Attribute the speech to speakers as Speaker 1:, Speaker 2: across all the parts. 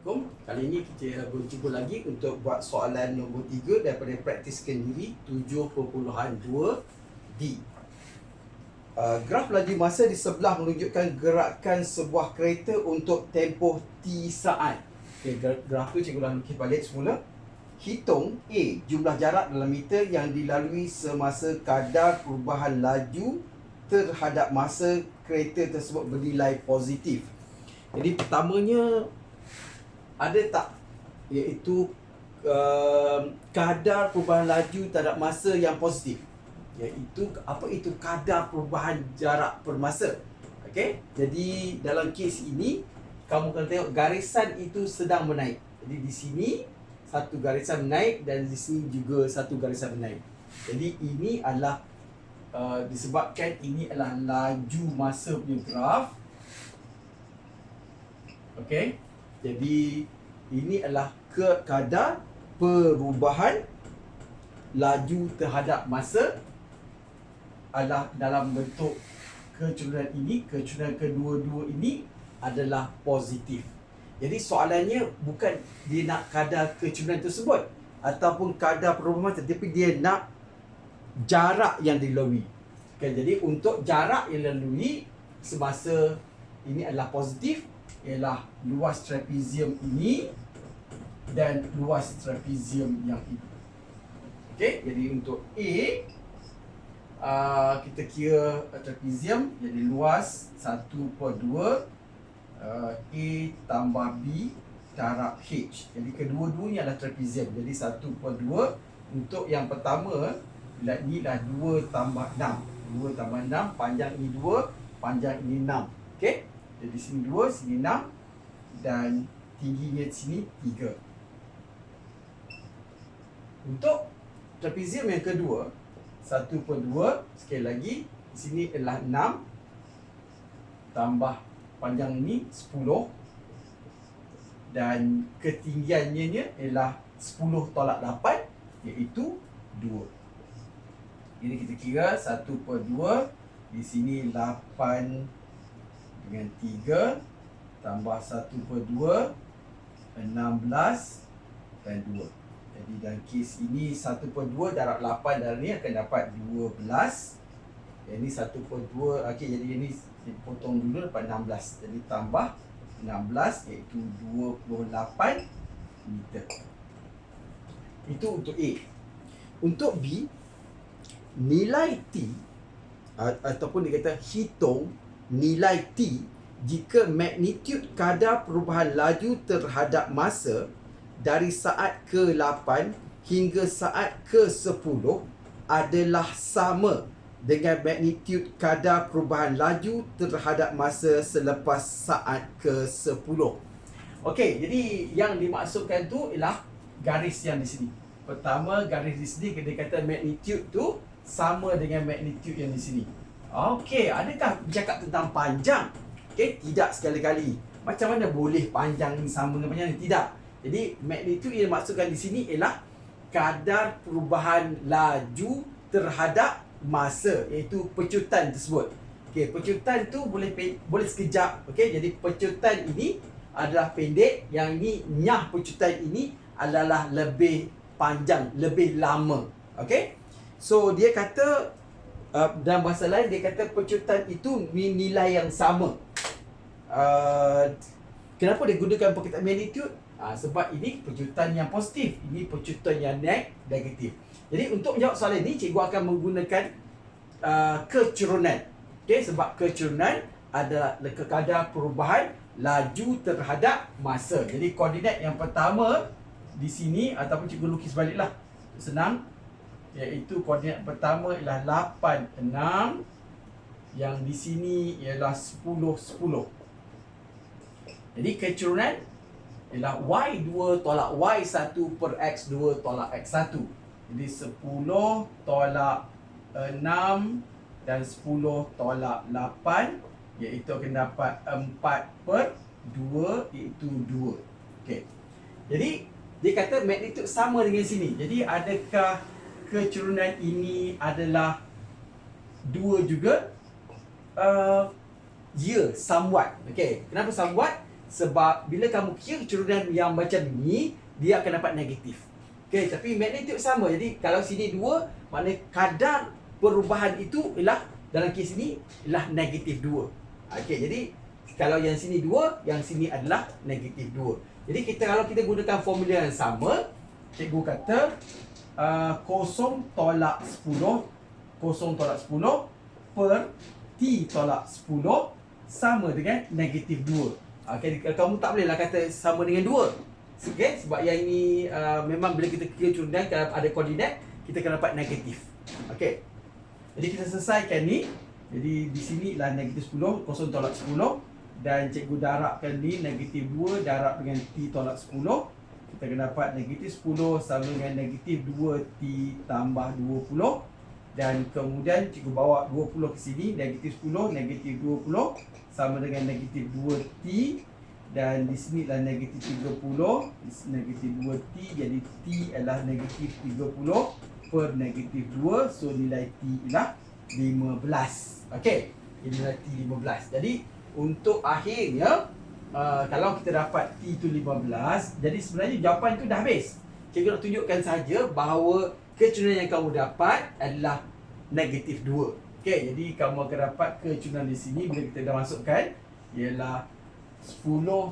Speaker 1: Assalamualaikum. Kali ini kita bercuba lagi untuk buat soalan nombor 3 daripada praktis kendiri 7.2D. Uh, graf laju masa di sebelah menunjukkan gerakan sebuah kereta untuk tempoh T saat. Okay, graf tu cikgu dah lukis balik semula. Hitung A, jumlah jarak dalam meter yang dilalui semasa kadar perubahan laju terhadap masa kereta tersebut bernilai positif. Jadi pertamanya ada tak? Iaitu uh, kadar perubahan laju terhadap masa yang positif. Iaitu apa itu kadar perubahan jarak per masa okey? Jadi dalam kes ini kamu akan tengok garisan itu sedang menaik. Jadi di sini satu garisan menaik dan di sini juga satu garisan menaik. Jadi ini adalah uh, disebabkan ini adalah laju masa punya graf. Okey. Jadi ini adalah ke kadar perubahan laju terhadap masa adalah dalam bentuk kecurangan ini, kecurangan kedua-dua ini adalah positif. Jadi soalannya bukan dia nak kadar kecurangan tersebut ataupun kadar perubahan tetapi dia nak jarak yang dilalui. Okay, jadi untuk jarak yang dilalui semasa ini adalah positif ialah luas trapezium ini dan luas trapezium yang ini. Okey, jadi untuk A uh, kita kira trapezium jadi luas 1/2 uh, A tambah B darab H. Jadi kedua-duanya adalah trapezium. Jadi 1/2 untuk yang pertama bila ni dah 2 tambah 6. 2 tambah 6 panjang ini 2, panjang ini 6. Okey? Jadi sini 2, sini 6 dan tingginya sini 3. Untuk trapezium yang kedua 1/2 sekali lagi di sini adalah 6 tambah panjang ini 10 dan ketinggiannya ialah 10 tolak 8 iaitu 2. Jadi kita kira 1/2 di sini 8 dengan 3 tambah 1 per 2 16 dan 2 jadi dalam kes ini 1 per 2 darab 8 dalam ni akan dapat 12 yang ini 1 per 2 ok jadi ini potong dulu dapat 16 jadi tambah 16 iaitu 28 meter. Itu untuk A. Untuk B nilai T ataupun dia kata hitung nilai T jika magnitude kadar perubahan laju terhadap masa dari saat ke-8 hingga saat ke-10 adalah sama dengan magnitude kadar perubahan laju terhadap masa selepas saat ke-10. Okey, jadi yang dimaksudkan tu ialah garis yang di sini. Pertama, garis di sini kita kata magnitude tu sama dengan magnitude yang di sini. Okey, adakah bercakap tentang panjang? Okey, tidak sekali-kali. Macam mana boleh panjang ni sama dengan panjang ni? Tidak. Jadi, magnitude yang dimaksudkan di sini ialah kadar perubahan laju terhadap masa iaitu pecutan tersebut. Okey, pecutan tu boleh boleh sekejap. Okey, jadi pecutan ini adalah pendek, yang ini nyah pecutan ini adalah lebih panjang, lebih lama. Okey? So dia kata uh, dalam bahasa lain dia kata pecutan itu nilai yang sama. Uh, kenapa dia gunakan perkataan magnitude? Uh, sebab ini pecutan yang positif, ini pecutan yang negatif. Jadi untuk menjawab soalan ini, cikgu akan menggunakan uh, kecurunan. Okay, sebab kecurunan adalah kadar perubahan laju terhadap masa. Jadi koordinat yang pertama di sini ataupun cikgu lukis baliklah. Senang iaitu koordinat pertama ialah 8 6 yang di sini ialah 10 10. Jadi kecurunan ialah y2 tolak y1 per x2 tolak x1. Jadi 10 tolak 6 dan 10 tolak 8 iaitu akan dapat 4 per 2 iaitu 2. Okey. Jadi dia kata magnitude sama dengan sini. Jadi adakah kecurunan ini adalah dua juga uh, ya somewhat okey kenapa somewhat Sebab bila kamu kira kecurangan yang macam ni, dia akan dapat negatif. Okey, tapi magnitude sama. Jadi kalau sini 2, maknanya kadar perubahan itu ialah dalam kes ini ialah negatif 2. Okey, jadi kalau yang sini 2, yang sini adalah negatif 2. Jadi kita kalau kita gunakan formula yang sama, cikgu kata uh, kosong tolak 10, kosong tolak 10 per T tolak 10 sama dengan negatif 2. Okay, kamu tak bolehlah kata sama dengan 2. Okay, sebab yang ini uh, memang bila kita kira cundan kalau ada koordinat, kita akan dapat negatif. Okay. Jadi kita selesaikan ni. Jadi di sini lah negatif 10, kosong tolak 10 dan cikgu darabkan ni negatif 2 darab dengan T tolak 10 kita akan dapat negatif 10 sama dengan negatif 2T tambah 20 dan kemudian cikgu bawa 20 ke sini negatif 10 negatif 20 sama dengan negatif 2T dan di sini adalah negatif 30 negatif 2T jadi T adalah negatif 30 per negatif 2 so nilai T ialah 15 ok ini nilai T 15 jadi untuk akhirnya uh, kalau kita dapat T itu 15 jadi sebenarnya jawapan itu dah habis cikgu nak tunjukkan saja bahawa kecurangan yang kamu dapat adalah negatif 2 Okay, jadi kamu akan dapat kecurangan di sini bila kita dah masukkan ialah 10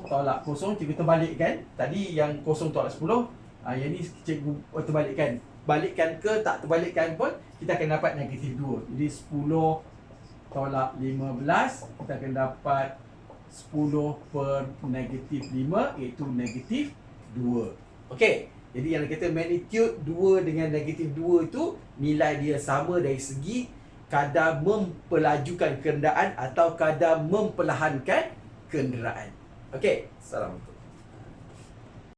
Speaker 1: tolak kosong cikgu terbalikkan. Tadi yang kosong tolak 10, ah yang ni cikgu terbalikkan. Balikkan ke tak terbalikkan pun kita akan dapat negatif 2. Jadi 10 tolak 15 kita akan dapat 10 per negatif 5 iaitu negatif 2. Okey. Jadi yang kita magnitude 2 dengan negatif 2 itu nilai dia sama dari segi kadar mempelajukan kenderaan atau kadar memperlahankan kenderaan. Okey, Assalamualaikum.